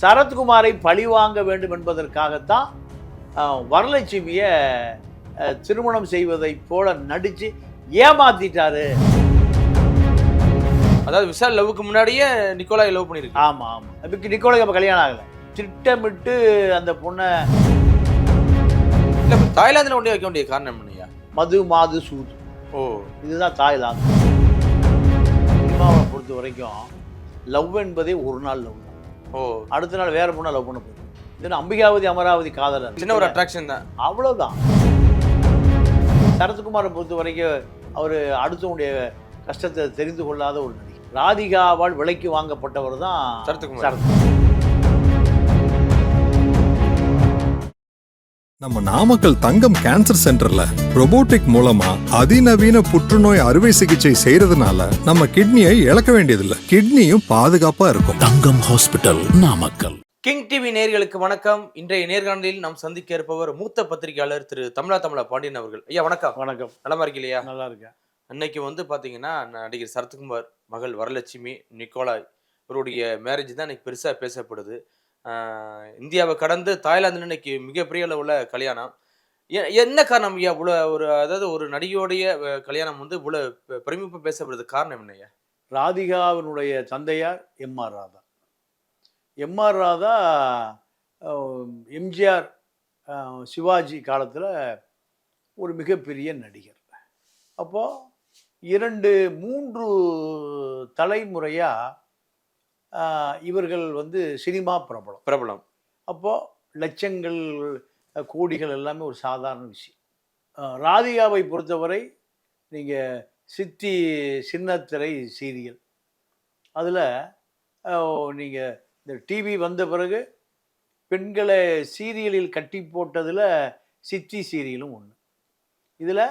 சரத்குமாரை பழிவாங்க வேண்டும் என்பதற்காகத்தான் வரலட்சுமியை திருமணம் செய்வதைப் போல நடித்து ஏமாத்திட்டாரு. அதாவது விஷால் லவ்வுக்கு முன்னாடியே நிக்கோலாய் லவ் பண்ணிருக்கு. ஆமாம் ஆமாம் அதுக்கு நிக்கோலுக்கு அப்போ கல்யாணம் ஆகலை. திட்டமிட்டு அந்த பொண்ணை இல்ல தாய்லாந்துல கொண்டு வைக்க வேண்டிய காரணம் என்னையா மது மாது சூது. ஓ. இதுதான் தாய்லாந்து. சினிமாவை பொறுத்த வரைக்கும் லவ் என்பதே ஒரு நாள் லவ். ஓ. அடுத்த நாள் வேற பொண்ணை லவ் பண்ண போகுது. இது அம்பிகாவதி அமராவதி காதலர் சின்ன ஒரு அட்ராக்ஷன் தான். அவ்வளவுதான். சரத்குமாரை பொறுத்த வரைக்கும் அவர் அடுத்தவனுடைய கஷ்டத்தை தெரிந்து கொள்ளாத ஒரு நடிகர். ராதிகாவால் விலைக்கு வாங்கப்பட்டவர் தான் சரத்குமார். சரத்குமார். நம்ம நாமக்கல் தங்கம் கேன்சர் சென்டர்ல robotic மூலமா அதிநவீன புற்றுநோய் அறுவை சிகிச்சை செய்யறதுனால நம்ம கிட்னியை இழக்க வேண்டியதில்லை. கிட்னியும் பாதுகாப்பா இருக்கும். Thangam hospital Namakkal. King TV நேயர்களுக்கு வணக்கம். இன்றைய நேர்காணலில் நாம் சந்திக்க இருப்பவர் மூத்த பத்திரிகையாளர் திரு தமிழா தமிழா பாண்டியன் அவர்கள். ஐயா வணக்கம். வணக்கம். நலமா இருக்கீங்களா நல்லா இருக்கேன். அன்னைக்கு வந்து பாத்தீங்கன்னா நடிகர் சரத்குமார் மகள் வரலட்சுமி நிக்கோலாய் இவருடைய மேரேஜ் தான் இன்னைக்கு பெருசா பேசப்படுது. இந்தியாவை கடந்து தாய்லாந்து இன்னைக்கு மிகப்பெரிய அளவில் கல்யாணம். எ- என்ன காரணம்? ஐயா இவ்வளோ ஒரு அதாவது ஒரு நடிகையோடைய கல்யாணம் வந்து இவ்வளோ பெருமிப்பு பேசப்படுறது காரணம் என்னய்யா ராதிகாவினுடைய தந்தையார் MR Radha. MR Radha MGR Sivaji காலத்தில் ஒரு மிகப்பெரிய நடிகர். அப்போது இரண்டு மூன்று தலைமுறையாக இவர்கள் வந்து சினிமா பிரபலம். பிரபலம். அப்போது லட்சங்கள் கோடிகள் எல்லாமே ஒரு சாதாரண விஷயம். ராதிகாவை பொறுத்தவரை நீங்கள் சித்தி சின்னத்திரை சீரியல். அதில் நீங்கள் இந்த டிவி வந்த பிறகு பெண்களை சீரியலில் கட்டி போட்டதில் சித்தி சீரியலும் ஒன்று இதில்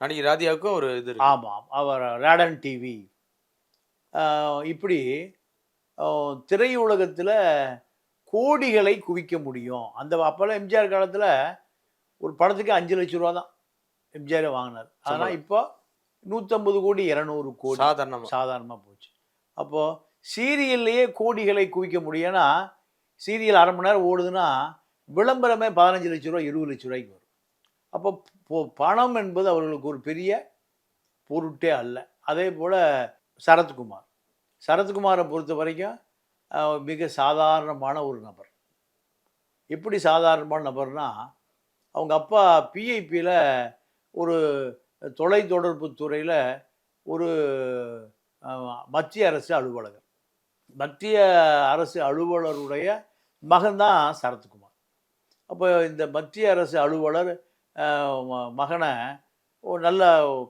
நடிகை ராதியாவுக்கும் ஒரு இது ஆமாம் அவர் ரேடன் டிவி. இப்படி திரையுலகத்தில் கோடிகளை குவிக்க முடியும். அந்த அப்போல்லாம் எம்ஜிஆர் காலத்தில் ஒரு படத்துக்கு அஞ்சு லட்ச ரூபா தான் எம்ஜிஆர் வாங்கினார். சம்பளம். இப்போ நூற்றம்பது கோடி இரநூறு கோடி சாதாரணமா. சாதாரணமாக போச்சு. அப்போது சீரியல்லையே கோடிகளை குவிக்க முடியும்னா சீரியல் அரை மணி நேரம் ஓடுதுன்னா விளம்பரமே பதினஞ்சு லட்ச ரூபா இருபது லட்ச ரூபாய்க்கு வரும். அப்போ பணம் என்பது அவர்களுக்கு ஒரு பெரிய பொருட்டே அல்ல. அதே போல் சரத்குமார். சரத்குமாரை பொறுத்த வரைக்கும் மிக சாதாரணமான ஒரு நபர். எப்படி சாதாரணமான நபர்னா அவங்க அப்பா பிஐபியில் ஒரு தொலைத்தொடர்பு துறையில் ஒரு மத்திய அரசு அலுவலகர். மத்திய அரசு அலுவலருடைய மகன்தான் சரத்குமார். அப்போ இந்த மத்திய அரசு அலுவலர் மகனை ஒரு நல்ல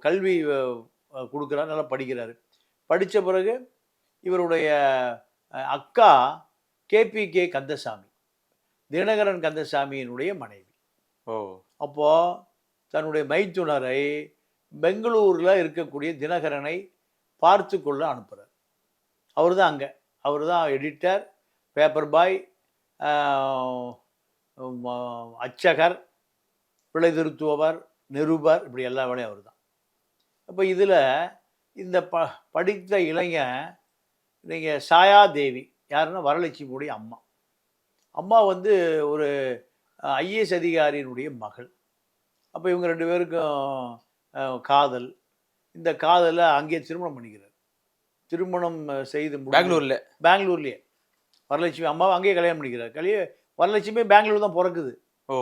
கல்வி கொடுக்குறாரு கொடுக்குறார் நல்லா படிக்கிறாரு. படித்த பிறகு இவருடைய அக்கா கேபிகே கந்தசாமி தினகரன் கந்தசாமியினுடைய மனைவி. ஓ. அப்போது தன்னுடைய மைத்துனரை பெங்களூரில் இருக்கக்கூடிய தினகரனை பார்த்து கொள்ள அனுப்புகிறார் அவர் தான் அங்கே. அவர் தான் எடிட்டர் பேப்பர் பாய் அச்சகர் பிழை திருத்துபவர் நிருபர் இப்படி எல்லா வேலையும் அவர் தான். அப்போ இதில் இந்த ப படித்த இளைஞன் நீங்கள் சாயா தேவி யாருன்னா வரலட்சுமியுடைய அம்மா. அம்மா வந்து ஒரு ஐஏஎஸ் அதிகாரியினுடைய மகள். அப்போ இவங்க ரெண்டு பேருக்கும் காதல். இந்த காதலை அங்கேயே திருமணம் பண்ணிக்கிறார். திருமணம் செய்து பெங்களூர்ல. பெங்களூர்லேயே. வரலட்சுமி அம்மாவை அங்கேயே கல்யாணம் பண்ணிக்கிறார். கல்ய வரலட்சுமி பெங்களூர் தான் பிறக்குது. ஓ.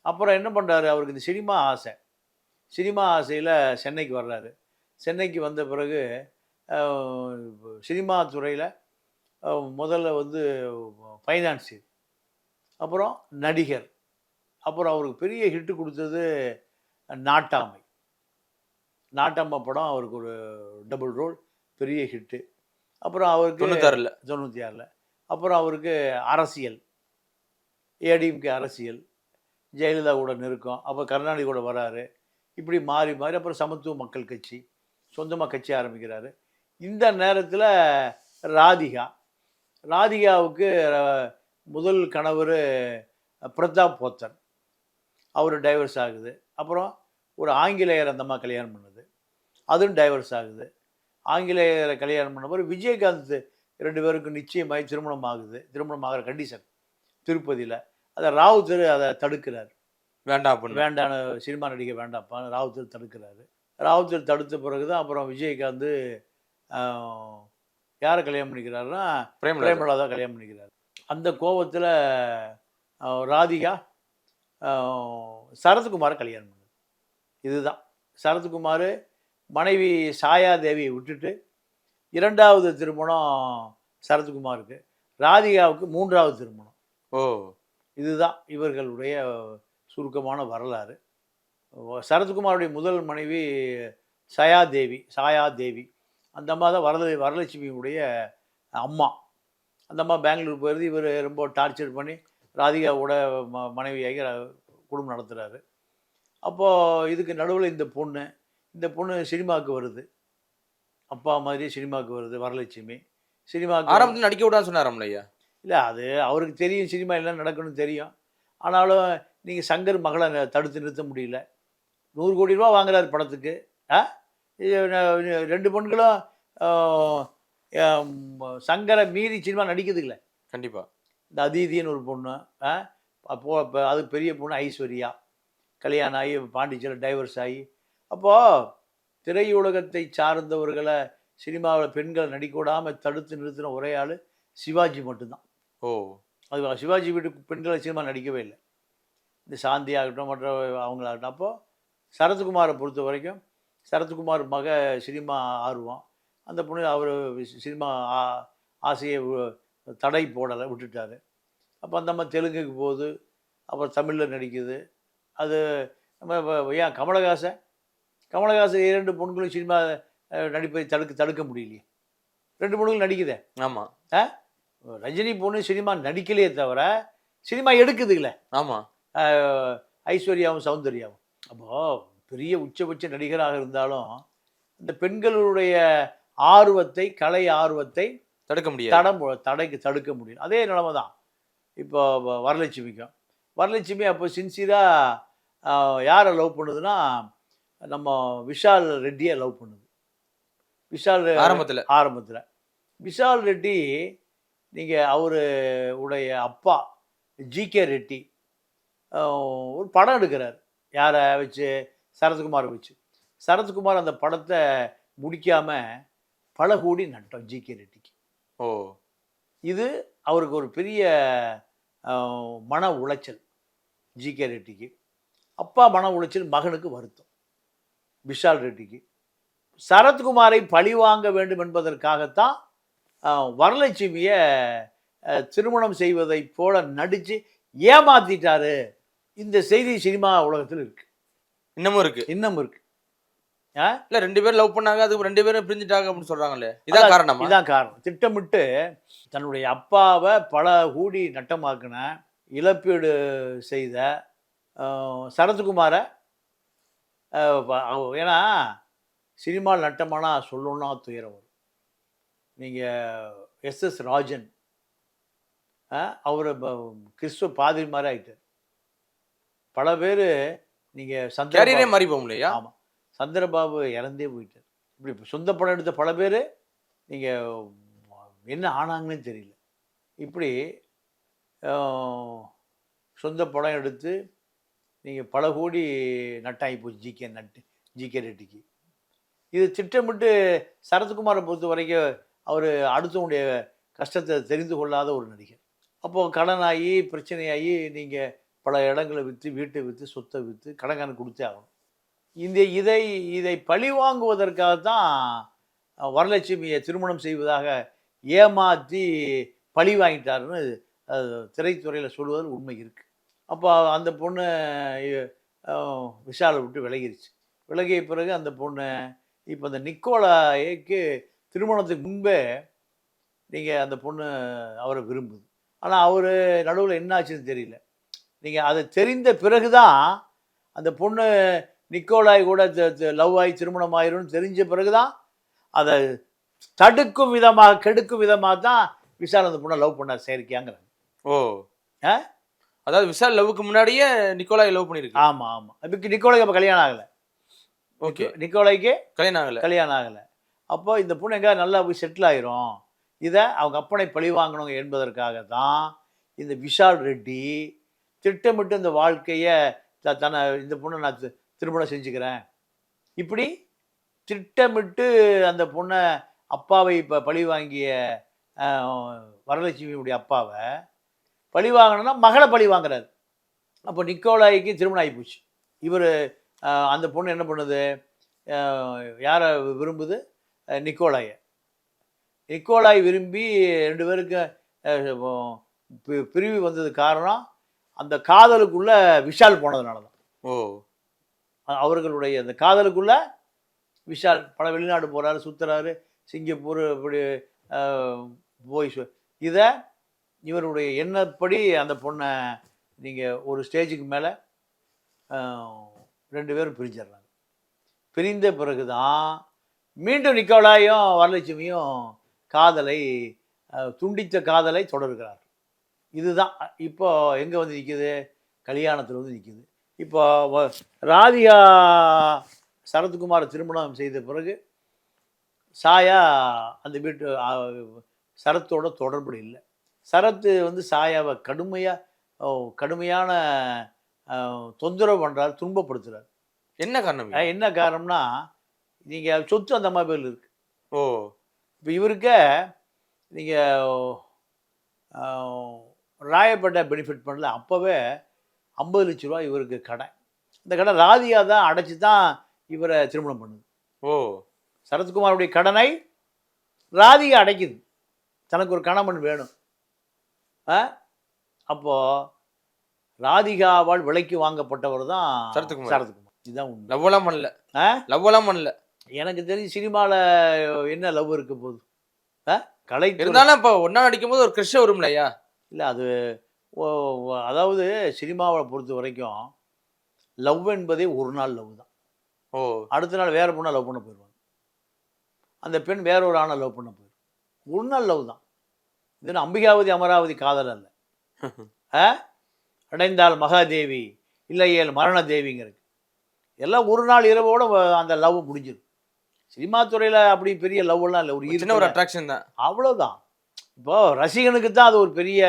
அப்புறம் என்ன பண்ணுறாரு அவருக்கு இந்த சினிமா ஆசை. சினிமா ஆசையில் சென்னைக்கு வர்றாரு. சென்னைக்கு வந்த பிறகு சினிமா துறையில் முதல்ல வந்து ஃபைனான்ஸு அப்புறம் நடிகர் அப்புறம் அவருக்கு பெரிய ஹிட்டு கொடுத்தது நாட்டாமை. நாட்டாமை படம் அவருக்கு ஒரு டபுள் ரோல் பெரிய ஹிட்டு அப்புறம் அவருக்கு தொண்ணூத்தாறுல. தொண்ணூற்றி ஆறில் அப்புறம் அவருக்கு அரசியல். ஏடிஎம்கே அரசியல். ஜெயலலிதா கூட நெருக்கம். அப்போ கருணாநிதி கூட வராரு. இப்படி மாறி மாறி அப்புறம் சமத்துவ மக்கள் கட்சி. சொந்தமாக கட்சி ஆரம்பிக்கிறாரு. இந்த நேரத்தில் ராதிகா. ராதிகாவுக்கு முதல் கணவர் பிரதாப் போத்தன். அவர் டைவர்ஸ் ஆகுது. அப்புறம் ஒரு ஆங்கிலேயர் அந்த அம்மா கல்யாணம் பண்ணுது. அதுவும் டைவர்ஸ் ஆகுது. ஆங்கிலேயரை கல்யாணம் பண்ண விஜயகாந்த் ரெண்டு பேருக்கும் நிச்சயமாகி திருமணம் ஆகுது. திருமணம் ஆகிற கண்டிஷன் திருப்பதியில். அதை ராவுத்தர் அதை தடுக்கிறார். வேண்டாம் வேண்டாம் சினிமா நடிக்க வேண்டாம்ப்பா. ராவுத்தர் தடுக்கிறாரு. ராவுத்தர் தடுத்த பிறகு தான் அப்புறம் விஜய்காந்த் யாரை கல்யாணம் பண்ணிக்கிறாருன்னா பிரேமலா தான் கல்யாணம் பண்ணிக்கிறாரு. அந்த கோவத்தில் ராதிகா சரத்குமாரை கல்யாணம் பண்ணுது இதுதான். சரத்குமார் மனைவி சாயா தேவியை விட்டுட்டு இரண்டாவது திருமணம் சரத்குமாருக்கு ராதிகாவுக்கு மூன்றாவது திருமணம். ஓ. இதுதான் இவர்களுடைய சுருக்கமான வரலாறு. சரத்குமாருடைய முதல் மனைவி சயா தேவி சாயா தேவி அந்த அம்மா தான் வரத வரலட்சுமியுடைய அம்மா. அந்த அம்மா பெங்களூர் போயிருந்து இவர் ரொம்ப டார்ச்சர் பண்ணி ராதிகாவோட ம மனைவியாகி குடும்பம் நடத்துகிறாரு அப்போது இதுக்கு நடுவில் இந்த பொண்ணு இந்த பொண்ணு சினிமாவுக்கு வருது. அப்பா மாதிரி சினிமாவுக்கு வருது வரலட்சுமி. சினிமாவுக்கு ஆரம்பத்தில் நடிக்க விடான்னு சொன்னாராம்ல ஐயா இல்லை அது அவருக்கு தெரியும் சினிமா எல்லாம் நடக்கணும்னு தெரியும். ஆனாலும் நீங்கள் சங்கர் மகளை தடுத்து நிறுத்த முடியல. நூறு கோடி ரூபா வாங்குறாரு படத்துக்கு. ஆ? ரெண்டு பெண்களும் சங்கரை மீறி சினிமா நடிக்குதுங்களே கண்டிப்பா. இந்த அதீதின்னு ஒரு பொண்ணு அப்போ இப்போ அது பெரிய பொண்ணு ஐஸ்வர்யா. கல்யாணம் ஆகி பாண்டிச்சேரி டைவர்ஸ் ஆகி அப்போது திரையுலகத்தை சார்ந்தவர்களை சினிமாவில் பெண்களை நடிக்க விடாமல் தடுத்து நிறுத்தின ஒரே ஆள் சிவாஜி மட்டும்தான். ஓ. அது சிவாஜி வீட்டு பெண்களை சினிமா நடிக்கவே இல்லை. இந்த சாந்தி ஆகட்டும் மற்ற அவங்களாகட்டும். அப்போது சரத்குமாரை பொறுத்த வரைக்கும் சரத்குமார் மக சினிமா ஆர்வம். அந்த பொண்ணு அவர் சினிமா ஆ- ஆசையை தடை போடலை விட்டுட்டாரு. அப்போ அந்த அம்மா தெலுங்குக்கு போகுது அப்புறம் தமிழில் நடிக்குது. அது நம்ம ஏன் கமலஹாசன் கமலஹாசன் இரண்டு பொண்களும் சினிமா நடிப்பை தடுக்க தடுக்க முடியலையே. ரெண்டு பொண்ணுகளும் நடிக்குதே. ஆமா. ரஜினி பொண்ணு சினிமா நடிக்கலையே தவிர சினிமா எடுக்குதுங்களே. ஆமா. ஆஹ் ஐஸ்வர்யாவும் சௌந்தர்யாவும். அப்போது பெரிய உச்சபட்ச நடிகராக இருந்தாலும் இந்த பெண்களுடைய ஆர்வத்தை கலை ஆர்வத்தை தடுக்க முடியாது. தடம் தடைக்கு தடுக்க முடியும். அதே நிலைமை தான். இப்போ வரலட்சுமிக்கும் வரலட்சுமி அப்போ சின்சியராக யாரை லவ் பண்ணுதுன்னா நம்ம விஷால் ரெட்டியை லவ் பண்ணுது. விஷால் ஆரம்பத்துல. ஆரம்பத்தில். விஷால் ரெட்டி நீங்கள் அவர் உடைய அப்பா ஜிகே ரெட்டி ஒரு படம் எடுக்கிறார். யாரை வச்சு சரத்குமாரை வச்சு. சரத்குமார் அந்த படத்தை முடிக்காம பல கோடி நட்டம் ஜிகே ரெட்டிக்கு. ஓ. இது அவருக்கு ஒரு பெரிய மன உளைச்சல் ஜிகே ரெட்டிக்கு. அப்பா மன உளைச்சல் மகனுக்கு வருத்தம் விஷால் ரெட்டிக்கு. சரத்குமாரை பழி வாங்க வேண்டும் என்பதற்காகத்தான் வரலட்சுமியை திருமணம் செய்வதைப் போல நடித்து ஏமாத்திட்டாரு. இந்த செய்தி சினிமா உலகத்தில் இருக்கு. இன்னமும் இருக்கு. இன்னும் இருக்கு. இல்ல ரெண்டு பேரும் லவ் பண்ணாங்க அதுக்கு ரெண்டு பேரும் பிரிஞ்சுட்டாங்க அப்படின்னு சொல்றாங்களே இதான் காரணமா? இதான் காரணம். திட்டமிட்டு தன்னுடைய அப்பாவை பல கூடி நட்டமாக்கின இழப்பீடு செய்த சரத்குமாரை ஏன்னா சினிமா நட்டமானா சொல்லணும்னா துயரம் வரும். நீங்கள் எஸ்எஸ் ராஜன் அவர் கிறிஸ்துவ பாதிரி மாதிரி ஆயிட்டார். பல பேர் நீங்கள் சந்திர மாறி போகும் இல்லையா ஆமாம் சந்திரபாபு இறந்தே போயிட்டார். இப்படி இப்ப சொந்த படம் எடுத்த பல பேர் நீங்கள் என்ன ஆனாங்கன்னு தெரியல. இப்படி சொந்த படம் எடுத்து நீங்கள் பல கோடி நட்டாகி போச்சு ஜிகே நட்டு ஜிகே ரெட்டிக்கு. இது திட்டமிட்டு சரத்குமாரை பொறுத்த வரைக்கும் அவர் அடுத்தவனுடைய கஷ்டத்தை தெரிந்து கொள்ளாத ஒரு நடிகர். அப்போது கடனாகி பிரச்சனையாகி நீங்கள் பல இடங்களை விற்று வீட்டை விற்று சொத்தை விற்று கடன்காரன் கொடுத்தே ஆகணும். இந்த இதை இதை பழி வாங்குவதற்காகத்தான் வரலட்சுமியை திருமணம் செய்வதாக ஏமாற்றி பழி வாங்கிட்டாருன்னு திரைத்துறையில் சொல்வதில் உண்மை இருக்குது அப்போ அந்த பொண்ணு விஷாலை விட்டு விலகிருச்சு. விலகிய பிறகு அந்த பொண்ணு இப்போ அந்த நிக்கோலாய்க்கு திருமணத்துக்கு முன்பே நீங்கள் அந்த பொண்ணு அவரை விரும்புது. ஆனால் அவர் நடுவில் என்ன ஆச்சுன்னு தெரியல. நீங்கள் அதை தெரிந்த பிறகு தான் அந்த பொண்ணு நிக்கோலாய் கூட லவ் ஆகி திருமணம் ஆயிரும்னு தெரிஞ்ச பிறகு தான் அதை தடுக்கும் விதமாக கெடுக்கும் விதமாக தான் விஷால் அந்த பொண்ணை லவ் பண்ணார் செயற்கையாங்கிறாங்க ஓ. ஆ? அதாவது விஷால் லவ்வுக்கு முன்னாடியே நிக்கோலாய் லவ் பண்ணிருக்கு ஆமாம் ஆமாம் இப்போ நிக்கோலாய்க்கு அப்போ கல்யாணம் ஆகலை. ஓகே. நிக்கோலாய்க்கு கல்யாணம் ஆகல. கல்யாணம் ஆகலை. அப்போ இந்த பொண்ணு எங்கே நல்லா போய் செட்டில் ஆயிரும். இதை அவங்க அப்பனை பழி வாங்கணும் என்பதற்காக தான் இந்த விஷால் ரெட்டி திட்டமிட்டு இந்த வாழ்க்கையை த- தன்னை இந்த பொண்ணை நான் திருமணம் செஞ்சுக்கிறேன். இப்படி திட்டமிட்டு அந்த பொண்ணை அப்பாவை இப்போ பழி வாங்கிய வரலட்சுமியுடைய அப்பாவை பழி வாங்கணும்னா மகளை பழி வாங்குறாரு. அப்போ நிக்கோலாய்க்கு திருமணம் ஆகி போச்சு. இவர் அந்த பொண்ணு என்ன பண்ணுது? யாரை விரும்புது? நிக்கோலாயை. நிக்கோலாய் விரும்பி ரெண்டு பேருக்கு பி- பிரிவு வந்தது காரணம் அந்த காதலுக்குள்ள விஷால் போனதுனால தான் ஓ அவர்களுடைய அந்த காதலுக்குள்ள விஷால் பல வெளிநாடு போறாரு சுத்துறாரு சிங்கப்பூர் இப்படி போய் இதை இவருடைய எண்ணப்படி அந்த பொண்ணை நீங்கள் ஒரு ஸ்டேஜுக்கு மேலே ரெண்டு பேரும் பிரிஞ்சிடுறாங்க. பிரிந்த பிறகு தான் மீண்டும் நிக்கோலாயும் வரலட்சுமியும் காதலை துண்டித்த காதலை தொடர்கிறார் இதுதான். இப்போ எங்கே வந்து நிற்குது கல்யாணத்தில் வந்து நிற்குது இப்போ ராதிகா சரத்குமார் திருமணம் செய்த பிறகு சாயா அந்த வீட்டு சரத்தோட தொடர்பு இல்லை. சரத்து வந்து சாயாவை கடுமையாக கடுமையான தொந்தரவு பண்ணுறாரு துன்பப்படுத்துறாரு. என்ன காரணம் என்ன காரணம்னா நீங்கள் சொத்து அந்த மாதிரி பேரில் இருக்கு. ஓ. இப்போ இவருக்க நீங்கள் ராயப்பேட்டை பெனிஃபிட் பண்ணல. அப்போவே ஐம்பது லட்ச ரூபா இவருக்கு கடன் இந்த கடன் ராதிகா தான் அடைச்சி தான் இவரை திருமணம் பண்ணுது. ஓ. சரத்குமாருடைய கடனை ராதிகா அடைக்குது. தனக்கு ஒரு கணவன் வேணும். ஆ? அப்போ ராதிகாவால் விலைக்கு வாங்கப்பட்டவர் தான் சரத்குமார். சரத்குமார். இதுதான் உண்மை. லவ்வெல்லாம் பண்ணல. ஆ? லவ்வெல்லாம் பண்ணல. எனக்கு தெரிஞ்சு சினிமாவில் என்ன லவ் இருக்க போகுது? ஆ? கலை இருந்தாலும் இப்போ ஒன்னா நடிக்கும் போது ஒரு கிருஷ்ண வரும்ல ஐயா? இல்லை அது அதாவது சினிமாவை பொறுத்த வரைக்கும் லவ் என்பதே ஒரு நாள் லவ் தான். ஓ. அடுத்த நாள் வேற பொண்ணை லவ் பண்ண போயிடுவாங்க அந்த பெண் வேற ஒரு ஆணை லவ் பண்ண போயிடும் ஒரு நாள் லவ் தான். இது என்ன அம்பிகாவதி அமராவதி காதல் அல்ல. அடைந்தால் மகாதேவி இல்லையேல் மரண தேவிங்கிறது எல்லாம் ஒரு நாள் இரவோட அந்த லவ் முடிஞ்சிடும் சினிமா துறையில் அப்படி பெரிய லவ் எல்லாம் இல்லை ஒரு சின்ன ஒரு அட்ராக்ஷன் தான். அவ்வளோதான் இப்போ ரசிகனுக்கு தான் அது ஒரு பெரிய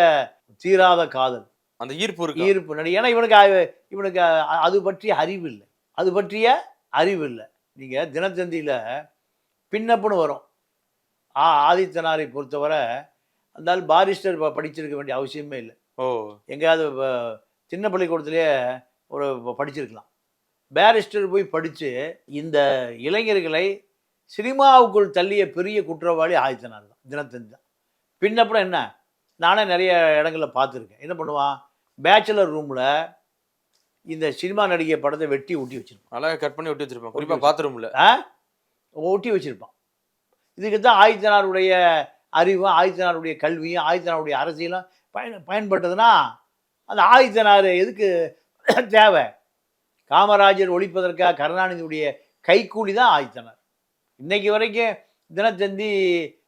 தீராத காதல். அந்த ஈர்ப்பு இருக்கு? ஈர்ப்பு நடி ஏன்னா இவனுக்கு இவனுக்கு அது பற்றிய அறிவு இல்லை அது பற்றிய அறிவு இல்லை நீங்கள் தினத்தந்தியில் பின்னப்புன்னு வரும். ஆ ஆதித்தனாரை பொறுத்தவரை அந்த பாரிஸ்டர் படிச்சிருக்க வேண்டிய அவசியமே இல்லை. ஓ. எங்கேயாவது சின்ன பள்ளிக்கூடத்துலேயே ஒரு படிச்சிருக்கலாம். பேரிஸ்டர் போய் படித்து இந்த இளைஞர்களை சினிமாவுக்குள் தள்ளிய பெரிய குற்றவாளி ஆதித்தனார் தான் தினத்தந்தி தான். பின்னப்புறம் என்ன? நானே நிறைய இடங்கள்ல பார்த்துருக்கேன். என்ன பண்ணுவான்? பேச்சுலர் ரூமில் இந்த சினிமா நடிகை படத்தை வெட்டி ஒட்டி வச்சிருப்பான். அழகா கட் பண்ணி ஒட்டி வச்சிருப்பேன். குறிப்பா ஒட்டி பாத்ரூம்ல ஆ? ஒட்டி வச்சிருப்பான். இதுக்கு தான் ஆதித்தனாருடைய அறிவும் ஆதித்தனாருடைய கல்வியும் ஆதித்தனாருடைய அரசியலும் பயன் பயன்பட்டதுன்னா அந்த ஆதித்தனார் எதுக்கு தேவை? காமராஜர் ஒழிப்பதற்காக கருணாநிதியுடைய கைக்கூலி தான் ஆதித்தனார். இன்னைக்கு வரைக்கும் தினத்தந்தி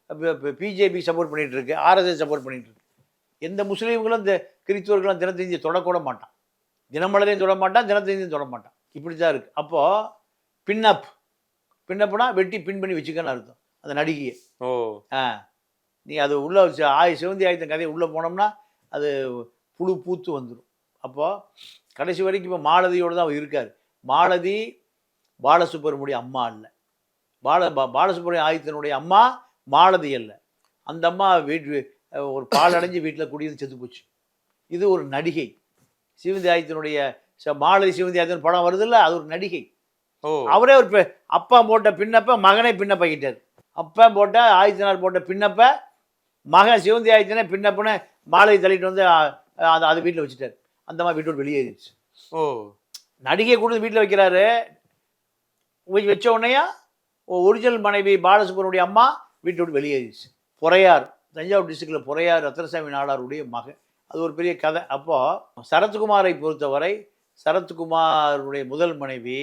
பிஜேபி சப்போர்ட் பண்ணிட்டு இருக்கு ஆர்எஸ்எஸ் சப்போர்ட் பண்ணிட்டு இருக்கு எந்த முஸ்லீம்களும் இந்த கிறிஸ்துவர்களும் தினத்தந்தியை தொடக்கூட மாட்டான். தினமலரையும் தொட மாட்டான் தினத்தந்தியும் தொட மாட்டான். இப்படி தான் இருக்கு. அப்போ பின்னப் பின்னப்புனா வெட்டி பின் பண்ணி வச்சுக்கன்னு அர்த்தம். அந்த நடிகையை. ஓ. ஆ. நீ அது உள்ள வச்சு ஆய் சிவந்தி ஆயத்தன் கதையை உள்ளே போனோம்னா அது புழு பூத்து வந்துடும் அப்போது கடைசி வரைக்கும் இப்போ மாலதியோடு தான் அவர் இருக்கார். மாலதி பாலசுப்ரமணிய அம்மா அல்ல பால பா- பாலசுப்ரமணிய ஆதித்தனுடைய அம்மா மாலதி அல்ல. அந்த அம்மா வீட்டு ஒரு பால் அடைஞ்சு வீட்டில் குடியிருந்து செத்து போச்சு. இது ஒரு நடிகை. சிவந்தி ஆதித்தனுடைய ச- மாலதி சிவந்தி ஆதித்தன் படம் வருதுல்ல அது ஒரு நடிகை. அவரே ஒரு அப்பா போட்ட பின்னப்ப மகனை பின்னப்பாக்கிட்டார் அப்பா போட்ட ஆதித்தனார் போட்ட பின்னப்ப மகன் சிவந்தி ஆதித்தனை பின்னப்பன மாலை தள்ளிட்டு வந்து அது அது வீட்டில் வச்சுட்டார். அந்த மாதிரி வீட்டோட வெளியேறிடுச்சு ஓ. நடிகை கொண்டு வீட்டில் வைக்கிறாரு. வச்சு- உடனேயா ஒரிஜினல் மனைவி பாலசுப்ரமணிய அம்மா வீட்டை விட்டு வெளியேறிடுச்சு பொறையார் தஞ்சாவூர் டிஸ்ட்ரிக்டில் பொறையார் ரத்னசாமி நாடாருடைய மகன். அது ஒரு பெரிய கதை. அப்போது சரத்குமாரை பொறுத்தவரை சரத்குமாருடைய முதல் மனைவி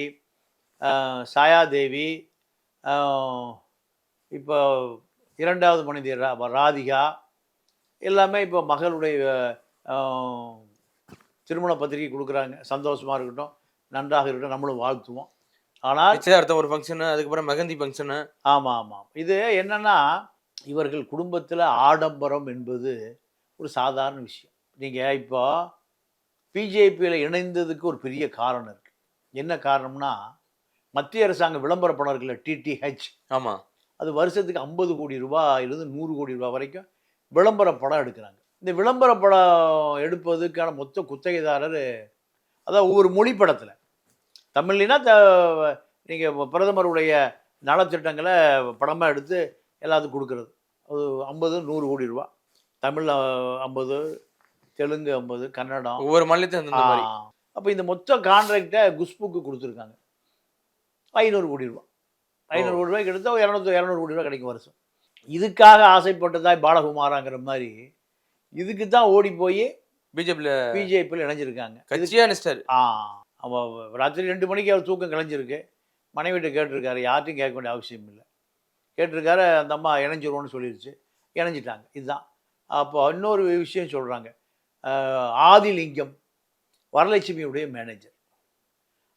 சாயாதேவி இப்போ இரண்டாவது மனைவி ரா- ராதிகா எல்லாமே இப்போ மகளுடைய திருமண பத்திரிகை கொடுக்குறாங்க. சந்தோஷமாக இருக்கட்டும் நன்றாக இருக்கட்டும் நம்மளும் வாழ்த்துவோம். ஆனால் நிச்சயதார்த்தம் ஒரு ஃபங்க்ஷனு அதுக்கப்புறம் மெகந்தி ஃபங்க்ஷனு ஆமாம் ஆமாம் இது என்னன்னா இவர்கள் குடும்பத்தில் ஆடம்பரம் என்பது ஒரு சாதாரண விஷயம். நீங்கள் இப்போ பிஜேபியில் இணைந்ததுக்கு ஒரு பெரிய காரணம் இருக்குது என்ன காரணம்னா மத்திய அரசாங்கம் விளம்பர படம் இருக்குல்ல டிடிஹெச் ஆமா. அது வருஷத்துக்கு ஐம்பது கோடி ரூபாயிலிருந்து நூறு கோடி ரூபாய் வரைக்கும் விளம்பர படம் எடுக்கிறாங்க. இந்த விளம்பர படம் எடுப்பதுக்கான மொத்த குத்தகைதாரர் அதாவது ஒவ்வொரு மொழி படத்தில் தமிழ்னா த நீங்கள் பிரதமருடைய நலத்திட்டங்களை படமாக எடுத்து எல்லாத்துக்கும் கொடுக்கறது. அது ஐம்பது நூறு கோடி ரூபா. தமிழ் ஐம்பது தெலுங்கு ஐம்பது கன்னடம். ஒவ்வொரு மாநிலத்தையும் அப்போ இந்த மொத்த கான்ட்ராக்டை குஷ்புக்கு கொடுத்துருக்காங்க. ஐநூறு கோடி ரூபா. ஐநூறு கோடி ரூபாய்க்கு எடுத்தால் இரநூத்தி இரநூறு கோடி ரூபாய் கிடைக்கும் வருஷம். இதுக்காக ஆசைப்பட்டதாய் பாலகுமாராங்கிற மாதிரி இதுக்கு தான் ஓடி போய் பிஜேபியில பிஜேபியில் இணைஞ்சிருக்காங்க. கட்சியா நிஸ்டர் ஆ. அவன் ராத்திரி ரெண்டு மணிக்கு அவர் தூக்கம் கலைஞ்சிருக்கு. மனைவிட்ட கேட்டிருக்காரு யார்ட்டையும் கேட்க வேண்டிய அவசியம் இல்லை. கேட்டிருக்காரு அந்த அம்மா இணைஞ்சிருவோன்னு சொல்லிருச்சு. இணைஞ்சிட்டாங்க. இதுதான். அப்போ இன்னொரு விஷயம் சொல்கிறாங்க ஆதிலிங்கம் வரலட்சுமியுடைய மேனேஜர்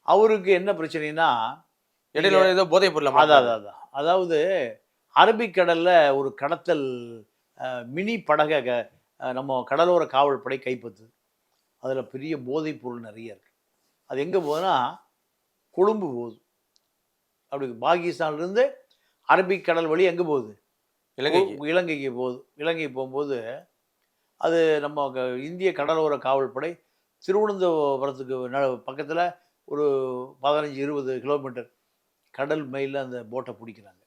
அவருக்கு என்ன பிரச்சனைனா இடையில ஏதோ போதை பொருள் அதான் அதான் அதான். அதாவது அரபிக்கடல்ல ஒரு கடத்தல் மினி படகை நம்ம கடலோர காவல்படை கைப்பற்றுது. அதில் பெரிய போதைப் பொருள் நிறைய இருக்கு. அது எங்கே போகுதுன்னா கொழும்பு போகுது. அப்படி பாகிஸ்தான்லேருந்து அரபிக்கடல் வழி எங்கே போகுது? இலங்கைக்கு. உ- இலங்கைக்கு போகுது. இலங்கை போகும்போது அது நம்ம இந்திய கடலோர காவல்படை திருவனந்தபுரத்துக்கு ந- பக்கத்துல ஒரு பதினஞ்சு இருபது கிலோமீட்டர் கடல் மைலில் அந்த போட்டை பிடிக்கிறாங்க.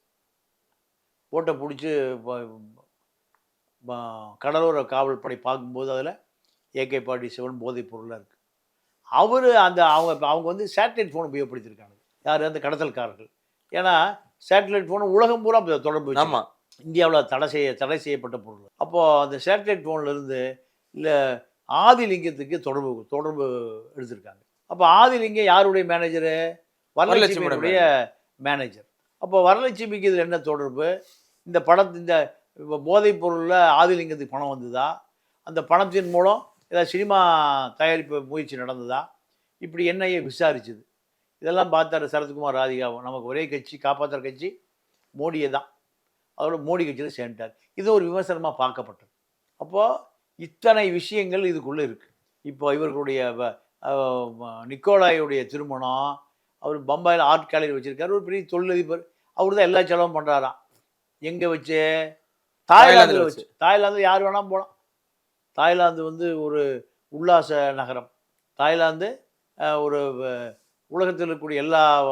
போட்டை பிடிச்சி கடலோர காவல்படை பார்க்கும்போது அதில் ஏகே ஃபார்ட்டி செவன் போதைப் பொருளாக இருக்குது அவர் அந்த அவங்க அவங்க வந்து சேட்டலைட் ஃபோன் உபயோகப்படுத்தியிருக்காங்க. யார்? அந்த கடத்தல்காரர்கள். ஏன்னா சேட்டலைட் ஃபோன் உலகம் பூரா தொடர்பு வச்சிருக்கு. ஆமா. இந்தியாவில் தடை செய்ய தடை செய்யப்பட்ட பொருள். அப்போது அந்த சேட்டலைட் ஃபோன்ல இருந்து இல்லை ஆதிலிங்கத்துக்கு தொடர்பு தொடர்பு எடுத்திருக்காங்க. அப்போ ஆதிலிங்கம் யாருடைய மேனேஜரு? வரலட்சுமியுடைய மேனேஜர். அப்போ வரலட்சுமிக்கு இதில் என்ன தொடர்பு? இந்த படத்து இந்த போதைப் பொருளில் ஆதிலிங்கத்துக்கு பணம் வந்ததா? அந்த பணத்தின் மூலம் ஏதாவது சினிமா தயாரிப்பு முயற்சி நடந்ததா? இப்படி என்னையே விசாரிச்சுது. இதெல்லாம் பார்த்தாரு சரத்குமார் ராதிகா நமக்கு ஒரே கட்சி காப்பாற்றுற கட்சி மோடியை தான் அதோட மோடி கட்சியில் சேர்ந்தார் இது ஒரு விமர்சனமாக பார்க்கப்பட்டது. அப்போது இத்தனை விஷயங்கள் இதுக்குள்ளே இருக்குது இப்போ இவர்களுடைய நிக்கோலாயுடைய திருமணம் அவர் பம்பாயில் ஆர்ட் கேலரி வச்சுருக்காரு ஒரு பெரிய தொழிலதிபர் அவர் தான் எல்லா செலவும் பண்ணுறாராம் எங்கே வச்சு? தாய்லாந்தில் தாய்லாந்துல வச்சு. தாய்லாந்து யார் வேணால் போகலாம் தாய்லாந்து வந்து ஒரு உல்லாச நகரம். தாய்லாந்து ஒரு உலகத்தில் இருக்கக்கூடிய எல்லா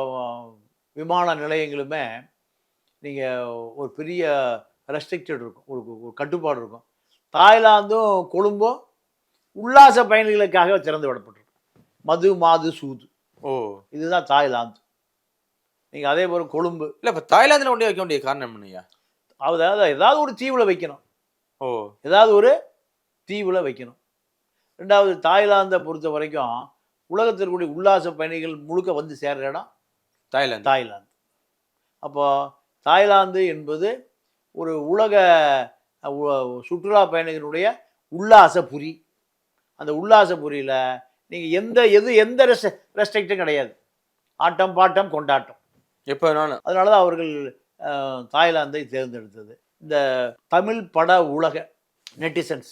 விமான நிலையங்களுமே நீங்கள் ஒரு பெரிய ரெஸ்ட்ரிக்டட் இருக்கும். ஒரு கட்டுப்பாடு இருக்கும். தாய்லாந்தும் கொழும்பும் உல்லாச பயணிகளுக்காக திறந்து விடப்பட்டிருக்கு மது மாது சூது. ஓ. இதுதான் தாய்லாந்து. நீங்கள் அதே போல் கொழும்பு. இல்ல இப்ப தாய்லாந்துல கொண்டு வைக்க வேண்டிய காரணம் என்னய்யா? அதாவது ஏதாவது ஒரு தீவில் வைக்கணும். ஓ. ஏதாவது ஒரு தீவில் வைக்கணும். ரெண்டாவது தாய்லாந்தை பொறுத்த வரைக்கும் உலகத்தில் இருக்கக்கூடிய உல்லாச பயணிகள் முழுக்க வந்து சேர்ற இடம் தாய்லாந்து. தாய்லாந்து. அப்போ தாய்லாந்து என்பது ஒரு உலக சுற்றுலா பயணிகளுடைய உல்லாசபுரி அந்த உல்லாசபுரியில் நீங்கள் எந்த எது எந்த ரெஸ்ட் ரெஸ்ட்ரிக்டும் கிடையாது. ஆட்டம் பாட்டம் கொண்டாட்டம். எப்ப வேணாலும். அதனால தான் அவர்கள் தாய்லாந்தை தேர்ந்தெடுத்தது. இந்த தமிழ் பட உலக நெட்டிசன்ஸ்.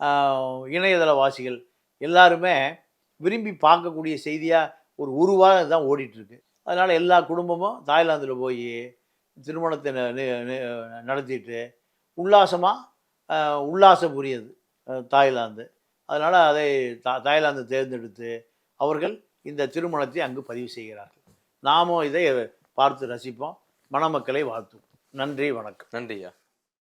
இணையதளவாசிகள் எல்லாருமே விரும்பி பார்க்கக்கூடிய செய்தியாக ஒரு உருவாக தான் ஓடிட்டுருக்கு. அதனால் எல்லா குடும்பமும் தாய்லாந்தில் போய் திருமணத்தை ந- நடத்திட்டு உல்லாசமாக உல்லாசபுரியது புரியுது தாய்லாந்து. அதனால் அதை தா தாய்லாந்து தேர்ந்தெடுத்து அவர்கள் இந்த திருமணத்தை அங்கு பதிவு செய்கிறார்கள். நாமும் இதை பார்த்து ரசிப்போம். மணமக்களை வாழ்த்தும் நன்றி வணக்கம். நன்றியா